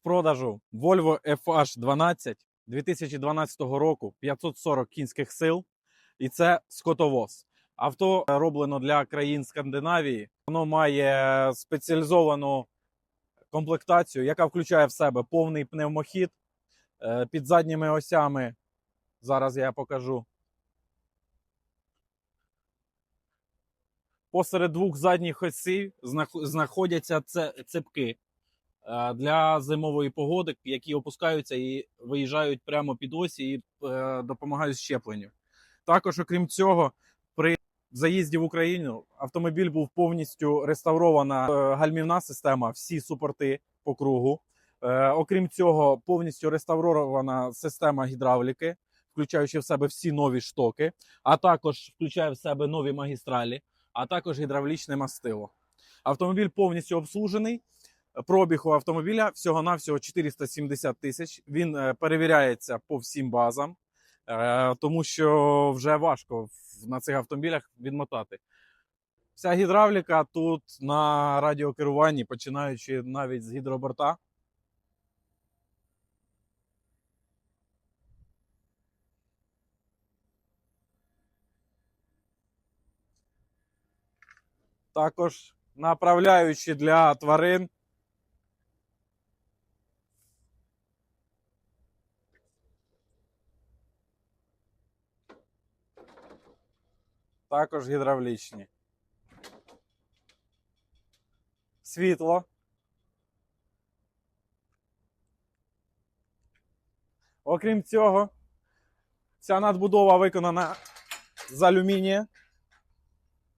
В продажу Volvo FH12 2012 року 540 кінських сил, і це скотовоз. Авто роблено для країн Скандинавії. Воно має спеціалізовану комплектацію, яка включає в себе повний пневмохід е, під задніми осями. Зараз я покажу. Посеред двох задніх осів знаходяться це- цепки для зимової погоди, які опускаються і виїжджають прямо під осі і е, допомагають щепленню. Також, окрім цього, при заїзді в Україну автомобіль був повністю реставрована е, гальмівна система, всі супорти по кругу. Е, окрім цього, повністю реставрована система гідравліки, включаючи в себе всі нові штоки, а також включає в себе нові магістралі, а також гідравлічне мастило. Автомобіль повністю обслужений. Пробіг у автомобіля всього-навсього 470 тисяч. Він е, перевіряється по всім базам, е, тому що вже важко на цих автомобілях відмотати. Вся гідравліка тут на радіокеруванні, починаючи навіть з гідроборта. Також направляючи для тварин. Також гідравлічні. Світло. Окрім цього, ця надбудова виконана з алюмінія.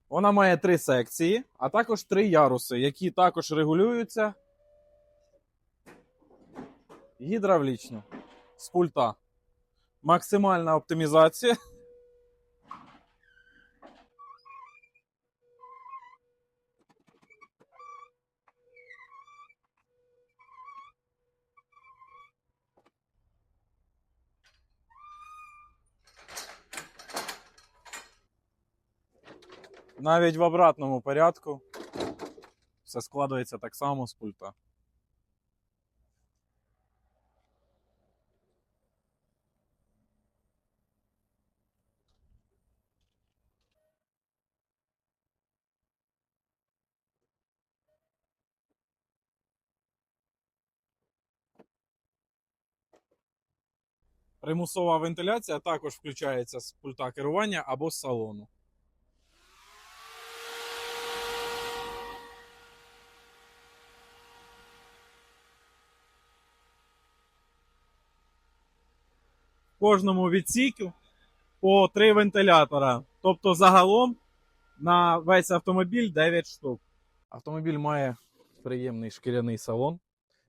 Вона має три секції, а також три яруси, які також регулюються гідравлічно з пульта. Максимальна оптимізація. Навіть в обратному порядку все складається так само з пульта. Примусова вентиляція також включається з пульта керування або з салону. Кожному відсіку по три вентилятора. Тобто загалом на весь автомобіль 9 штук. Автомобіль має приємний шкіряний салон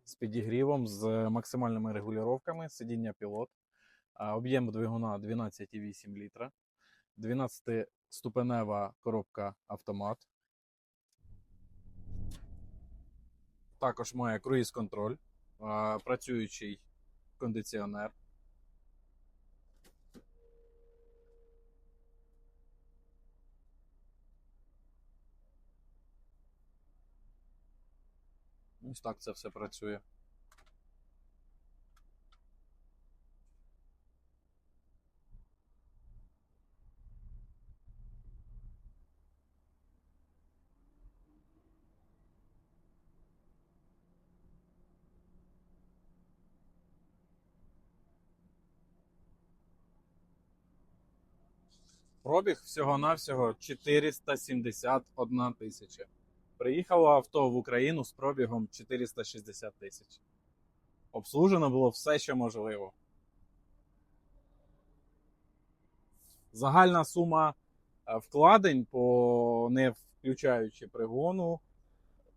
з підігрівом, з максимальними регулюваннями, сидіння пілот, об'єм двигуна 12,8 літра, 12-ступенева коробка автомат. Також має круїз-контроль, працюючий кондиціонер. Ось так це все працює. Пробіг всього-навсього 471 тисяча. Приїхало авто в Україну з пробігом 460 тисяч. Обслужено було все, що можливо. Загальна сума е, вкладень, по не включаючи пригону,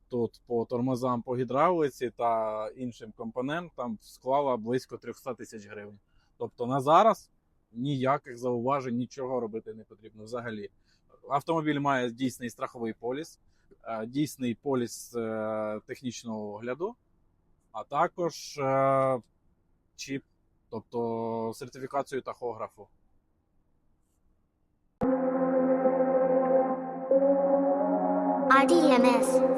тут по тормозам, по гідравлиці та іншим компонентам склала близько 300 тисяч гривень. Тобто на зараз ніяких зауважень, нічого робити не потрібно взагалі. Автомобіль має дійсний страховий поліс, дійсний поліс е, технічного огляду, а також е, чіп, тобто сертифікацію тахографу. RDMS